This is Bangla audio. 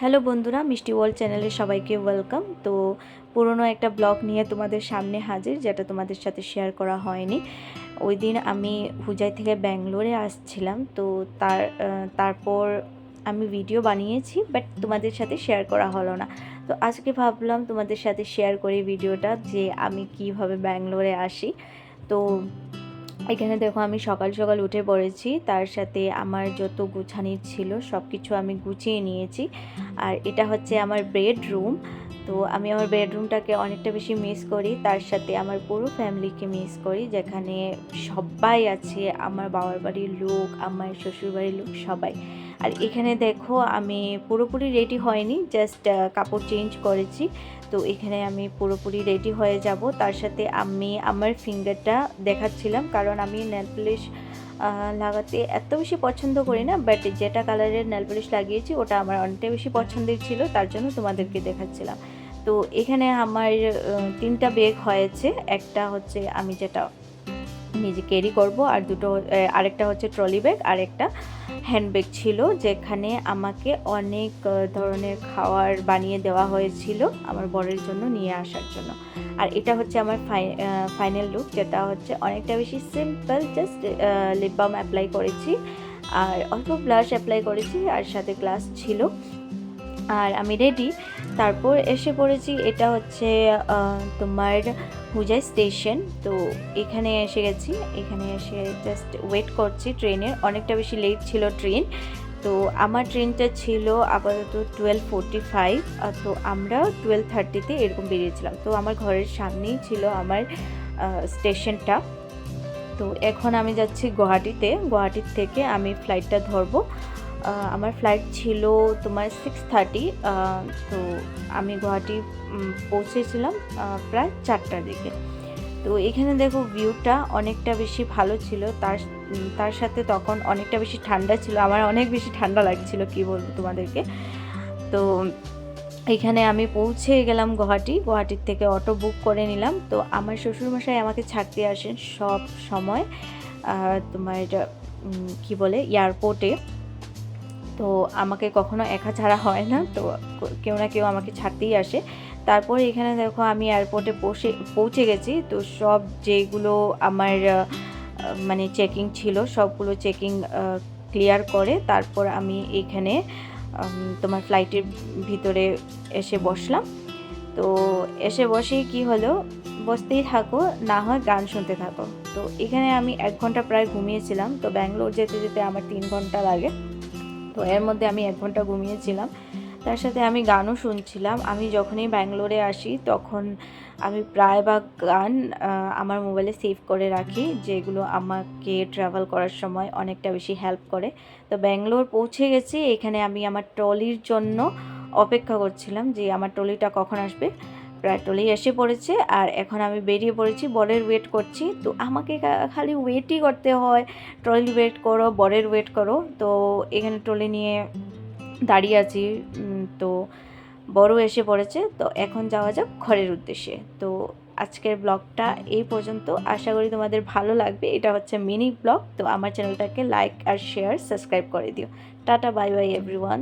হ্যালো বন্ধুরা, মিষ্টি ওয়ার্ল্ড চ্যানেলে সবাইকে ওয়েলকাম। তো পুরনো একটা ব্লগ নিয়ে তোমাদের সামনে হাজির, যেটা তোমাদের সাথে শেয়ার করা হয়নি। ওই দিন আমি হুজাই থেকে ব্যাঙ্গালোরে আসছিলাম, তো তার তারপর আমি ভিডিও বানিয়েছি, বাট তোমাদের সাথে শেয়ার করা হলো না। তো আজকে ভাবলাম তোমাদের সাথে শেয়ার করি ভিডিওটা, যে আমি কীভাবে ব্যাঙ্গালোরে আসি। তো এখানে দেখো আমি সকাল সকাল উঠে পড়েছি। তার সাথে আমার যত গুছানির ছিল সব কিছু আমি গুছিয়ে নিয়েছি। আর এটা হচ্ছে আমার বেডরুম তো আমি আমার বেডরুমটাকে অনেকটা বেশি মিস করি। তার সাথে আমার পুরো ফ্যামিলিকে মিস করি, যেখানে সবাই আছে। আমার বাবার বাড়ির লোক, আমার শ্বশুর বাড়ির লোক, সবাই। আর এখানে দেখো আমি পুরোপুরি রেডি হয়নি জাস্ট কাপড় চেঞ্জ করেছি। তো এখানে আমি পুরোপুরি রেডি হয়ে যাব। তার সাথে আমি আমার ফিঙ্গারটা দেখাচ্ছিলাম, কারণ আমি নেল পলিশ লাগাতে এত বেশি পছন্দ করি না বাট যেটা কালারের নেল পলিশ লাগিয়েছি, ওটা আমার অনেকটাই বেশি পছন্দের ছিল, তার জন্য তোমাদেরকে দেখাচ্ছিলাম। তো এখানে আমার তিনটা বেগ হয়েছে। একটা হচ্ছে আমি যেটা নিজে ক্যারি করব। আর দুটো আরেকটা হচ্ছে ট্রলি ব্যাগ আর একটা হ্যান্ডব্যাগ ছিল, যেখানে আমাকে অনেক ধরনের খাবার বানিয়ে দেওয়া হয়েছিল আমার বরের জন্য নিয়ে আসার জন্য। আর এটা হচ্ছে আমার ফাইনাল লুক যেটা হচ্ছে অনেকটা বেশি simple just lip balm apply করেছি। আর অল্প ব্লাশ অ্যাপ্লাই করেছি, আর সাথে গ্লাস ছিল। আর আমি রেডি তারপর এসে পড়েছি, এটা হচ্ছে তোমার হুজাই স্টেশন তো এখানে এসে গেছি, এখানে এসে জাস্ট ওয়েট করছি ট্রেনের অনেকটা বেশি লেট ছিল ট্রেন। তো আমার ট্রেনটা ছিল আপাতত টুয়েলভ ফোরটি ফাইভ তো আমরা টুয়েলভ থার্টিতে এরকম বেরিয়েছিলাম। তো আমার ঘরের সামনেই ছিল আমার স্টেশনটা তো এখন আমি যাচ্ছি গুয়াহাটিতে। গুয়াহাটির থেকে আমি ফ্লাইটটা ধরবো। আমার ফ্লাইট ছিল তোমার সিক্স থার্টি তো আমি গুয়াহাটি পৌঁছেছিলাম প্রায় চারটার দিকে। তো এখানে দেখো ভিউটা অনেকটা বেশি ভালো ছিল। তার তার সাথে তখন অনেকটা বেশি ঠান্ডা ছিল। আমার অনেক বেশি ঠান্ডা লাগছিল, কি বলব তোমাদেরকে। তো এখানে আমি পৌঁছে গেলাম গুয়াহাটি। গুয়াহাটির থেকে অটো বুক করে নিলাম। তো আমার শ্বশুরমশাই আমাকে ছাড়তে আসেন সব সময় তোমার কি বলে এয়ারপোর্টে তো আমাকে কখনো একা ছাড়া হয় না। তো কেউ না কেউ আমাকে ছাড়তেই আসে। তারপরে এখানে দেখো আমি এয়ারপোর্টে পৌঁছে পৌঁছে গেছি। তো সব যেগুলো আমার মানে চেকিং ছিল, সবগুলো চেকিং ক্লিয়ার করে তারপর আমি এখানে তোমার ফ্লাইটের ভিতরে এসে বসলাম। তো এসে বসেই কি হলো? বসতেই থাকো, না হয় গান শুনতে থাকো। তো এখানে আমি এক ঘণ্টা প্রায় ঘুমিয়েছিলাম। তো ব্যাঙ্গালোর যেতে যেতে আমার তিন ঘণ্টা লাগে। তো এর মধ্যে আমি এক ঘণ্টা ঘুমিয়েছিলাম। তার সাথে আমি গানও শুনছিলাম। আমি যখনই ব্যাঙ্গালোরে আসি, তখন আমি প্রায় বা গান আমার মোবাইলে সেভ করে রাখি, যেগুলো আমাকে ট্রাভেল করার সময় অনেকটা বেশি হেল্প করে। তো ব্যাঙ্গালোর পৌঁছে গেছি। এখানে আমি আমার ট্রলির জন্য অপেক্ষা করছিলাম যে আমার ট্রলিটা কখন আসবে। প্রায় ট্রলি এসে পড়েছে আর এখন আমি বেরিয়ে পড়েছি, বরের ওয়েট করছি। তো আমাকে খালি ওয়েটই করতে হয়। ট্রলি ওয়েট করো, বরের ওয়েট করো। তো এখানে ট্রলি নিয়ে দাঁড়িয়ে আছি। তো বড় এসে পড়েছে। তো এখন যাওয়া যাক ঘরের উদ্দেশ্যে। তো আজকের ব্লগটা এই পর্যন্ত। আশা করি তোমাদের ভালো লাগবে। এটা হচ্ছে মিনি ব্লগ তো আমার চ্যানেলটাকে লাইক আর শেয়ার সাবস্ক্রাইব করে দিও। Tata bye bye everyone